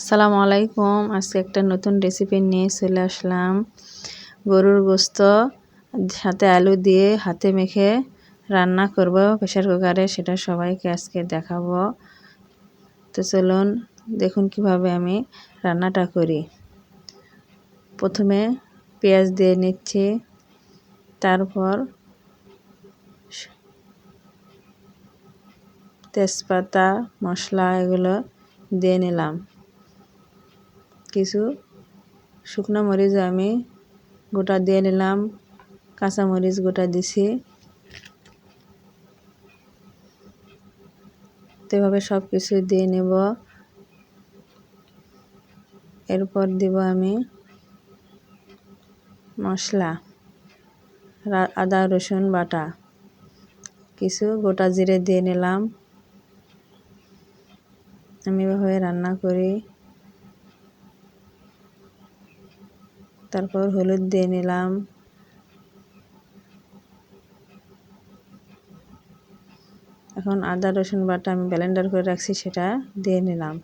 আসসালামু আলাইকুম। আজকে একটা নতুন রেসিপি নিয়ে চলে আসলাম। গরুর গোস্ত, সাথে আলু দিয়ে হাতে মেখে রান্না করব প্রেশার কুকারে, সেটা সবাইকে আজকে দেখাবো। তো চলুন দেখুন কীভাবে আমি রান্নাটা করি। প্রথমে পেঁয়াজ দিয়ে নিচ্ছি, তারপর তেজপাতা, মশলা এগুলো দিয়ে নিলাম। কিছু। শুকনো মরিচ আমি গোটা দিয়ে নিলাম, কাঁচা মরিচ গোটা দিছি। তো এভাবে সব কিছু দিয়ে নেব। এরপর দিব আমি মশলা আদা, রসুন, বাটা। কিছু গোটা জিরে দিয়ে নিলাম। আমি এভাবে রান্না করি। তারপর হলুদ দিয়ে নিলাম। এখন আদা, রসুন বাটা আমি ব্লেন্ডার করে রাখছি, সেটা দিয়ে নিলাম।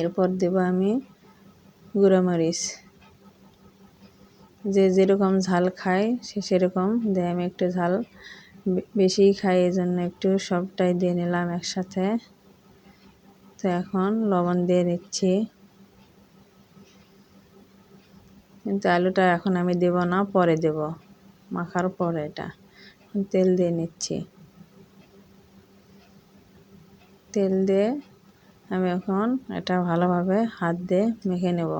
এরপর দেব আমি গুঁড়োমরিচ যে যেরকম ঝাল খায়, সে সেরকম দেয়। আমি একটু ঝাল বেশি খাই এই জন্য একটু সবটাই দিয়ে নিলাম একসাথে। তো এখন লবণ দিয়ে নিচ্ছি কিন্তু আলুটা এখন আমি দেব না, পরে দেব। মাখার পরে এটা। তেল দিয়ে নিচ্ছি। তেল দিয়ে আমি এখন এটা ভালোভাবে হাত দিয়ে মেখে নেব।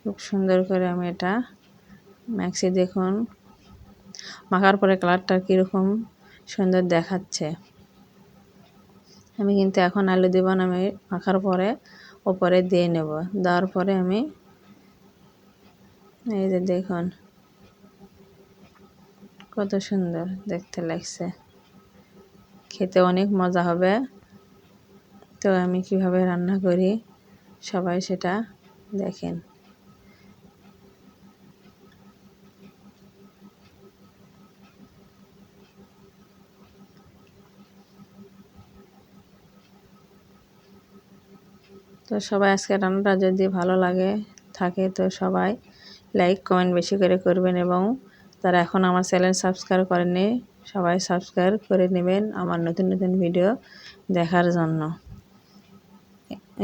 খুব সুন্দর করে আমি এটা ম্যাক্সি দেখুন মাখার পরে কালারটা কীরকম সুন্দর দেখাচ্ছে। আমি কিন্তু এখন আলু দেব না, আমি মাখার পরে ওপরে দিয়ে নেব। দেওয়ার পরে আমি এই যে দেখুন, কত সুন্দর দেখতে লাগছে। খেতে অনেক মজা হবে। তো আমি কীভাবে রান্না করি, সবাই সেটা দেখেন। তো সবাই আজকে রান্নাটা যদি ভালো লাগে, থাকে তো সবাই লাইক কমেন্ট বেশি করে করবেন এবং তারা এখন আমার চ্যানেল সাবস্ক্রাইব করেননি, সবাই সাবস্ক্রাইব করে নেবেন আমার নতুন নতুন ভিডিও দেখার জন্য।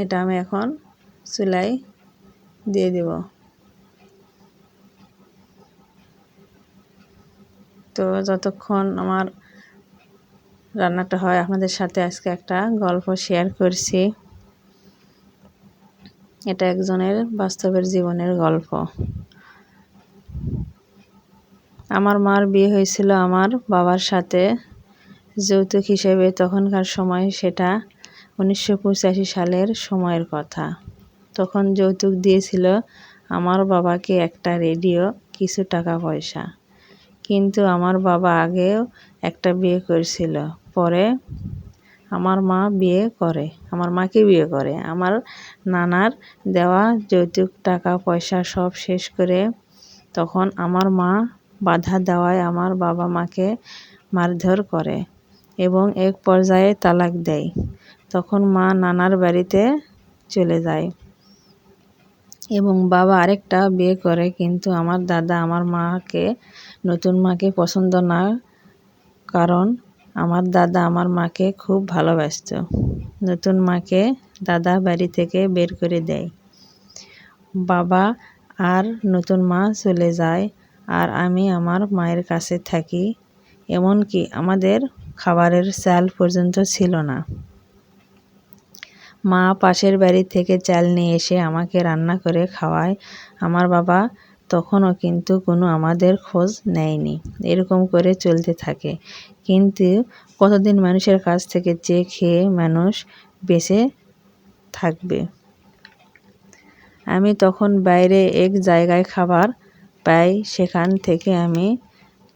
এটা আমি এখন চুলাই দিয়ে দেব। তো যতক্ষণ আমার রান্নাটা হয়, আপনাদের সাথে আজকে একটা গল্প শেয়ার করছি। এটা একজনের বাস্তবের জীবনের গল্প। আমার মার বিয়ে হয়েছিল আমার বাবার সাথে। যৌতুক হিসেবে তখনকার সময় সেটা উনিশশো পঁচাশি সালের সময়ের কথা। তখন যৌতুক দিয়েছিল আমার বাবাকে একটা রেডিও, কিছু টাকা পয়সা। কিন্তু আমার বাবা আগেও একটা বিয়ে করেছিল। পরে আমার মা বিয়ে করে, আমার মাকে বিয়ে করে। আমার নানার দেওয়া যৌতুক, টাকা, পয়সা সব শেষ করে তখন আমার মা বাধা দেওয়ায় আমার বাবা মাকে মারধর করে এবং এক পর্যায়ে তালাক দেয়। তখন মা নানার বাড়িতে চলে যায় এবং বাবা আরেকটা বিয়ে করে, কিন্তু আমার দাদা আমার মাকে, নতুন মাকে পছন্দ না, কারণ আমার দাদা আমার মাকে খুব ভালোবাসত। নতুন মাকে দাদা বাড়ি থেকে বের করে দেয়। বাবা আর নতুন মা চলে যায় আর আমি আমার মায়ের কাছে থাকি। এমনকি আমাদের খাবারের চাল পর্যন্ত ছিল না। মা পাশের বাড়ি থেকে চাল নিয়ে এসে আমাকে রান্না করে খাওয়ায়। আমার বাবা তখনও কিন্তু কোনো আমাদের খোঁজ নেয়নি। এরকম করে চলতে থাকে। কিন্তু কতদিন মানুষের কাছ থেকে চেয়ে খেয়ে মানুষ বেঁচে থাকবে? আমি তখন বাইরে এক জায়গায় খাবার পাই, সেখান থেকে আমি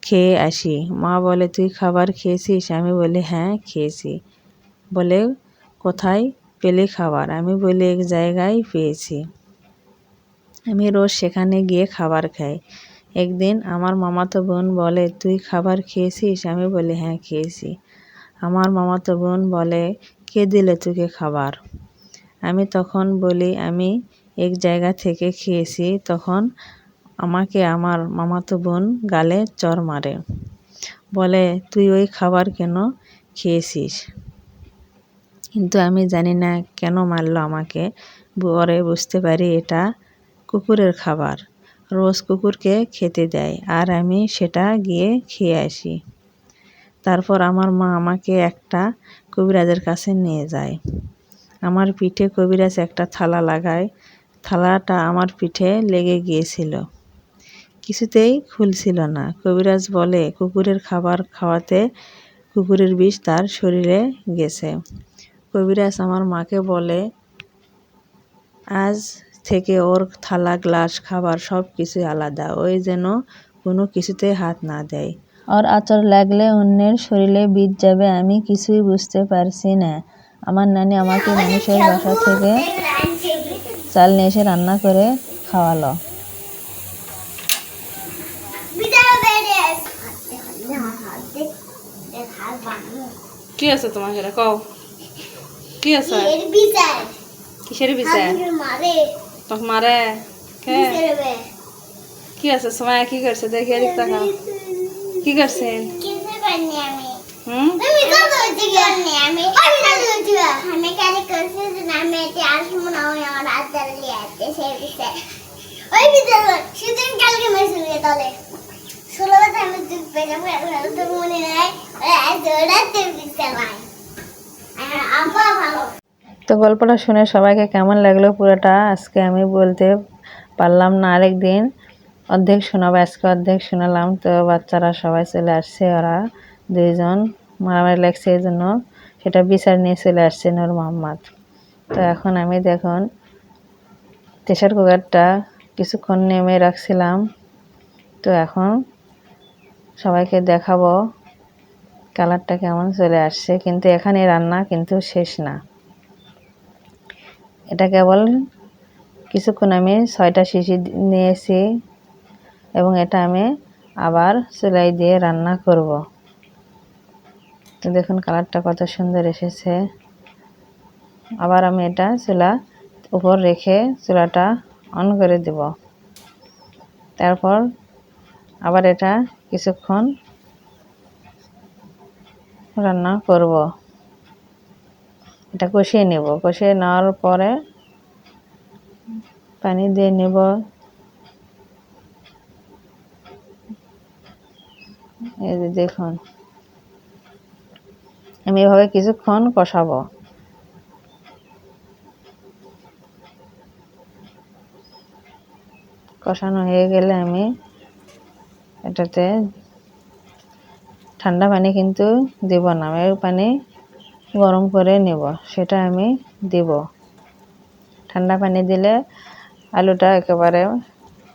খেয়ে আসি। মা বলে, তুই খাবার খেয়েছিস? আমি বলি হ্যাঁ খেয়েছি। বলে, কোথায় পেলে খাবার? আমি বলি, এক জায়গায় পেয়েছি। আমি রোজ সেখানে গিয়ে খাবার খাই। একদিন আমার মামাতো বোন বলে, তুই খাবার খেয়েছিস? আমি বলি হ্যাঁ খেয়েছি। আমার মামাতো বোন বলে, কে দিলে তোকে খাবার? আমি তখন বলি, আমি এক জায়গা থেকে খেয়েছি। তখন আমাকে আমার মামাতো বোন গালে চর মারে। বলে, তুই ওই খাবার কেন খেয়েছিস? কিন্তু আমি জানি না কেন মারলো আমাকে। পরে বুঝতে পারি এটা কুকুরের খাবার। রোজ কুকুরকে খেতে দেয় আর আমি সেটা গিয়ে খেয়ে আসি। তারপর আমার মা আমাকে একটা কবিরাজের কাছে নিয়ে যায়। আমার পিঠে কবিরাজ একটা থালা লাগায়। থালাটা আমার পিঠে লেগে গিয়েছিল। কিছুতেই খুলছিল না। কবিরাজ বলে, কুকুরের খাবার খাওয়াতে কুকুরের বিষ তার শরীরে গেছে। কবিরাজ আমার মাকে বলে, আজ থেকে ওর থালা গ্লাস খাবার সব কিছু আলাদা। ওই যেন কোনো কিছুতে হাত না দেয়। ওর আচর লাগলে অন্যের শরীরে বিষ যাবে আমি কিছুই বুঝতে পারছি না। আমার নানি আমাকে মানুষের বাসা থেকে চাল নিয়ে এসে রান্না করে খাওয়ালো। কি আছে তোমার কও। কি আছে? কিসের বিচার? তোকে মারে কে? কি আছে? সময় কি করছে? দেখে এদিক তাকাও। কি করছে হুম? তো আব্বা ভালো তো গল্পটা শুনে সবাইকে কেমন লাগল পুরোটা? আজকে আমি বলতে পারলাম না আরেক দিন অর্ধেক শোনাবো, আজকে অর্ধেক শোনালাম। তো বাচ্চারা সবাই চলে আসছে, ওরা দুইজন মারামারি লাগছে এই জন্য সেটা বিচার নিয়ে চলে আসছে নূর মোহাম্মদ। তো এখন আমি দেখুন প্রেশার কুকারটা কিছুক্ষণ নেমে রাখছিলাম। তো এখন সবাইকে দেখাবো কালারটা কেমন চলে আসছে। কিন্তু এখানে রান্না কিন্তু শেষ না। এটা কেবল কিছুক্ষণ আমি ছয়টা শিশি নিয়েছি এবং এটা আমি আবার সেলাই দিয়ে রান্না করব। তো দেখুন কালারটা কত সুন্দর এসেছে। আবার আমি এটা চুলা উপর রেখে চুলাটা অন করে দেব। তারপর আবার এটা কিছুক্ষণ রান্না করব। এটা কষিয়ে নেব। কষিয়ে নেওয়ার পরে পানি দিয়ে নেব। এই যে দেখুন, আমি এভাবে কিছুক্ষণ কষাবো। কষানো হয়ে গেলে আমি এটাতে ঠান্ডা পানি কিন্তু দেব না। আমি পানি গরম করে নেব, সেটা আমি দেব। ঠান্ডা পানি দিলে আলুটা একেবারে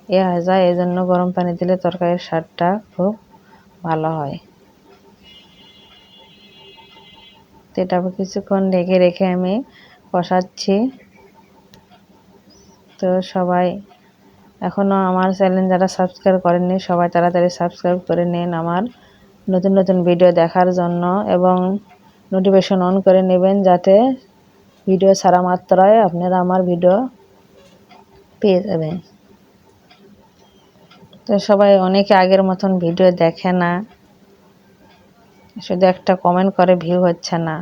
এ হয়ে যায় এই জন্য গরম পানি দিলে তরকারির স্বাদটা খুব ভালো হয়। এটা কিছুক্ষণ ঢেকে রেখে আমি কষাচ্ছি। তো সবাই এখনও আমার চ্যানেল যারা সাবস্ক্রাইব করেননি, সবাই তাড়াতাড়ি সাবস্ক্রাইব করে নিন আমার নতুন নতুন ভিডিও দেখার জন্য এবং নোটিফিকেশন অন করে নেবেন যাতে ভিডিও ছাড়া মাত্রায় আপনারা আমার ভিডিও পেয়ে যাবেন। তো সবাই অনেকে আগের মতন ভিডিও দেখে না। শুধু একটা কমেন্ট করে ভিউ হচ্ছে না।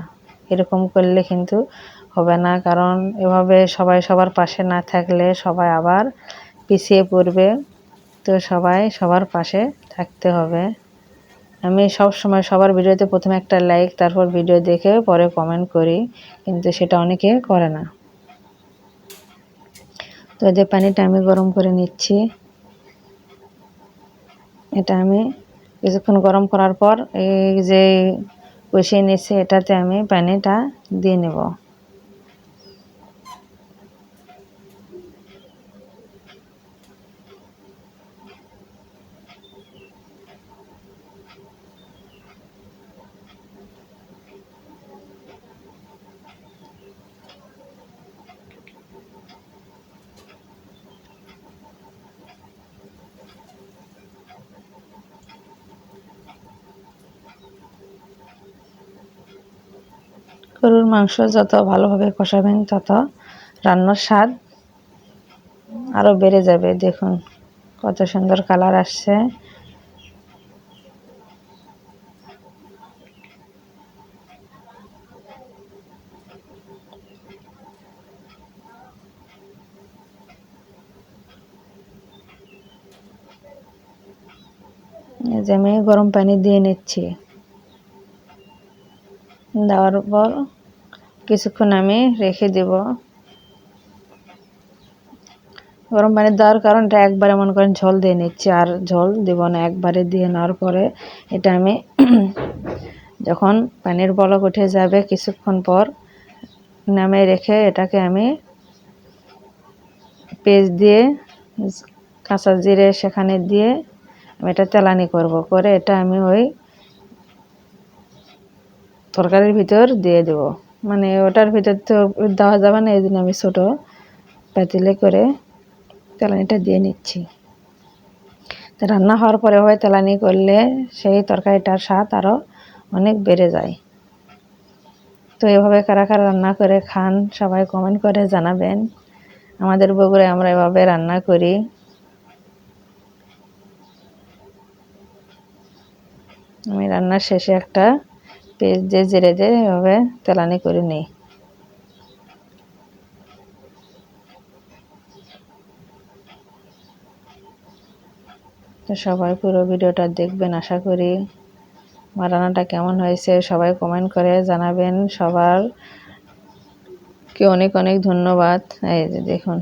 এরকম করলে কিন্তু হবে না, কারণ এভাবে সবাই সবার পাশে না থাকলে সবাই আবার পিছিয়ে পড়বে। তো সবাই সবার পাশে থাকতে হবে। আমি সব সময় সবার ভিডিওতে প্রথমে একটা লাইক তারপর ভিডিও দেখে পরে কমেন্ট করি, কিন্তু সেটা অনেকে করে না। তো এদের পানিটা আমি গরম করে নিচ্ছি। এটা আমি কিছুক্ষণ গরম করার পর এই যে কষিয়ে নিচ্ছি, এটাতে আমি পানিটা দিয়ে নেব। গরুর মাংস যত ভালোভাবে কষাবেন, তত রান্নার স্বাদ আরও বেড়ে যাবে। দেখুন, কত সুন্দর কালার আসছে। যে আমি গরম পানি দিয়ে নিচ্ছি। দেওয়ার পর কিছুক্ষণ আমি রেখে দেব। গরম পানি দেওয়ার কারণটা একবারে মনে করেন ঝোল দিয়ে নিচ্ছি, আর ঝোল দেব না, একবারে দিয়ে নেওয়ার পরে এটা আমি যখন পানির বলক উঠে যাবে কিছুক্ষণ পর নামে রেখে এটাকে আমি পেস্ট দিয়ে, কাঁচা জিরে সেখানে দিয়ে আমি এটা তেলানি করব। করে এটা আমি ওই তরকারির ভিতর দিয়ে দেব। মানে ওটার ভিতর তো দেওয়া যাবে না, এই জন্য আমি ছোটো পাতিলে করে তেলানিটা দিয়ে নিচ্ছি। রান্না হওয়ার পরে হয় তেলানি করলে সেই তরকারিটার স্বাদ আরও অনেক বেড়ে যায়। তো এভাবে কারা কারা রান্না করে খান সবাই কমেন্ট করে জানাবেন। আমাদের বগুড়ায় আমরা এভাবে রান্না করি। আমি রান্নার শেষে একটা পেঁয়াজ দিয়ে জিরে দিয়ে এভাবে তেলানি করে নিই। তো সবাই পুরো ভিডিওটা দেখবেন, আশা করি। আমার রান্নাটা কেমন হয়েছে সবাই কমেন্ট করে জানাবেন। সবার কে অনেক অনেক ধন্যবাদ। এই যে দেখুন,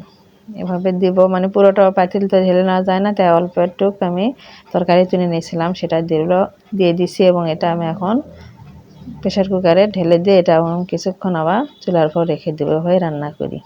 এভাবে দিব মানে পুরোটা পাতিল তো ঢেলে নেওয়া যায় না, তাই অল্প একটু আমি তরকারি তুলে নিয়েছিলাম, সেটা দিল, দিয়ে দিছি এবং এটা আমি এখন প্রেশার কুকারে ঢেলে দিয়ে এটা কিছুক্ষণ আবার চুলার পর রেখে দেবো হয়ে রান্না করি।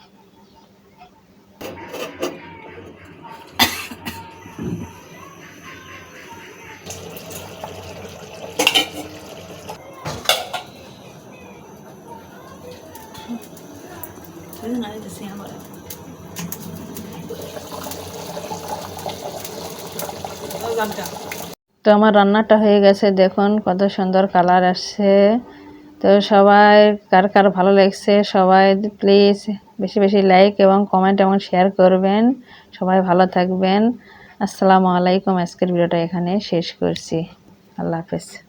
তো আমার রান্নাটা হয়ে গেছে, দেখুন কত সুন্দর কালার আসছে। তো সবাই, কার কার ভালো লাগছে সবাই প্লিজ বেশি বেশি লাইক এবং কমেন্ট এবং শেয়ার করবেন। সবাই ভালো থাকবেন। আসসালামু আলাইকুম, আজকের ভিডিওটা এখানে শেষ করছি। আল্লাহ হাফেজ।